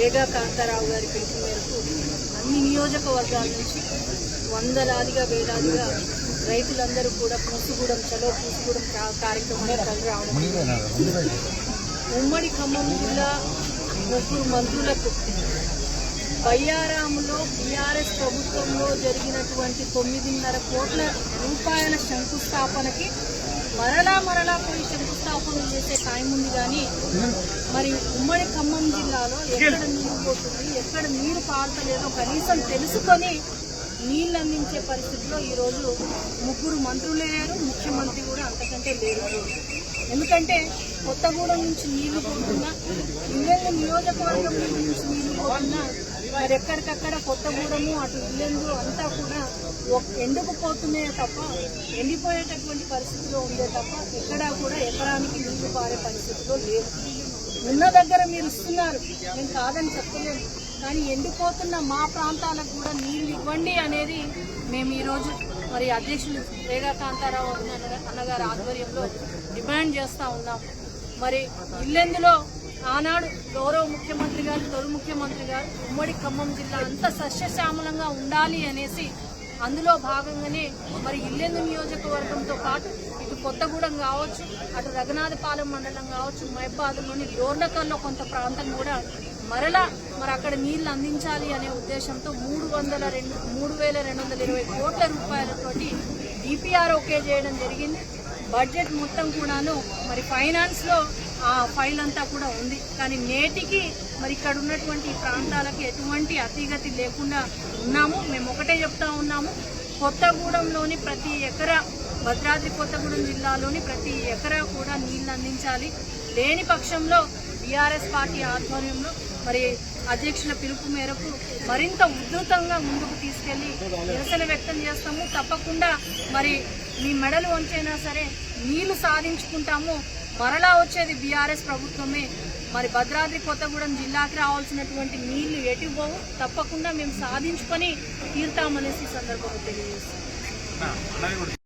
రేగా కాంతారావు గారి పిలుపు మేరకు అన్ని నియోజకవర్గాల నుంచి వందలాదిగా వేలాదిగా రైతులందరూ కూడా పూసుగూడెం చలో పూసుగూడెం కా- కార్యక్రమానికి కలిసి రావడం ఉమ్మడి ఖమ్మం జిల్లా ముగ్గురు మంత్రులకు బయ్యారాములో బీఆర్ఎస్ ప్రభుత్వంలో జరిగినటువంటి తొమ్మిదిన్నర కోట్ల రూపాయల శంకుస్థాపనకి మరలా మరలా పోయి శంకుస్థాపన చేసే టైం ఉంది కానీ మరి ఉమ్మడి ఖమ్మం జిల్లాలో ఎక్కడ నీరు పోతుంది ఎక్కడ నీరు పారతలేదో కనీసం తెలుసుకొని నీళ్ళు అందించే పరిస్థితిలో ఈరోజు ముగ్గురు మంత్రులు లేరు ముఖ్యమంత్రి కూడా అంతకంటే లేరు. ఎందుకంటే కొత్తగూడెం నుంచి నీళ్ళు పోతున్నా ఇల్లెందు నియోజకవర్గం నుంచి నీళ్ళు పోతున్నా మరి ఎక్కడికక్కడ కొత్తగూడము అటు ఇల్లెందు అంతా కూడా ఒక- ఎండుకు పోతున్నాయే తప్ప ఎండిపోయేటటువంటి పరిస్థితిలో ఉందే తప్ప ఎక్కడా కూడా ఎకరానికి నీళ్ళు పారే పరిస్థితిలో లేవు. ఉన్న దగ్గర మీరు ఇస్తున్నారు. నేను కాదని చెప్పలేను. కానీ ఎండిపోతున్న మా ప్రాంతాలకు కూడా నీళ్ళు ఇవ్వండి అనేది మేము ఈరోజు మరి అధ్యక్షులు రేగా కాంతారావు అన్నగారి ఆధ్వర్యంలో డిమాండ్ చేస్తూ ఉన్నాం మరి ఇల్లెందులో ఆనాడు గౌరవ ముఖ్యమంత్రి గారు తొలి ముఖ్యమంత్రి గారు ఉమ్మడి ఖమ్మం జిల్లా అంతా సస్యశ్యామలంగా ఉండాలి అనేసి అందులో భాగంగానే మరి ఇల్లెందు నియోజకవర్గంతో పాటు ఇటు కొత్తగూడెం కావచ్చు అటు రఘునాథపాలెం మండలం కావచ్చు మైబాదులోని డోర్నకల్లో కొంత ప్రాంతం కూడా మరలా మరి అక్కడ నీళ్ళు అందించాలి అనే ఉద్దేశంతో మూడు వందల రెండు మూడు వేల రెండు వందల ఇరవై కోట్ల రూపాయలతోటి డిపిఆర్ ఓకే చేయడం జరిగింది. బడ్జెట్ మొత్తం కూడాను మరి ఫైనాన్స్లో ఆ ఫైల్ అంతా కూడా ఉంది. కానీ నేటికి మరి ఇక్కడ ఉన్నటువంటి ప్రాంతాలకు ఎటువంటి అతిగతి లేకుండా ఉన్నాము. మేము ఒకటే చెప్తా ఉన్నాము. కొత్తగూడెంలోని ప్రతి ఎకరా భద్రాద్రి కొత్తగూడెం జిల్లాలోని ప్రతి ఎకరా కూడా నీళ్ళు అందించాలి. లేని పక్షంలో బీఆర్ఎస్ పార్టీ ఆధ్వర్యంలో మరి అధ్యక్షుల పిలుపు మేరకు మరింత ఉధృతంగా ముందుకు తీసుకెళ్ళి నిరసన వ్యక్తం చేస్తాము. తప్పకుండా మరి మీ మెడలు వంచైనా సరే నీళ్ళు సాధించుకుంటాము. మరలా వచ్చేది బీఆర్ఎస్ ప్రభుత్వమే. మరి భద్రాద్రి కొత్తగూడెం జిల్లాకి రావాల్సినటువంటి నీళ్ళు ఎటు పోవు? తప్పకుండా మేము సాధించుకొని తీరుతామనేసి సందర్భంగా తెలియజేస్తాం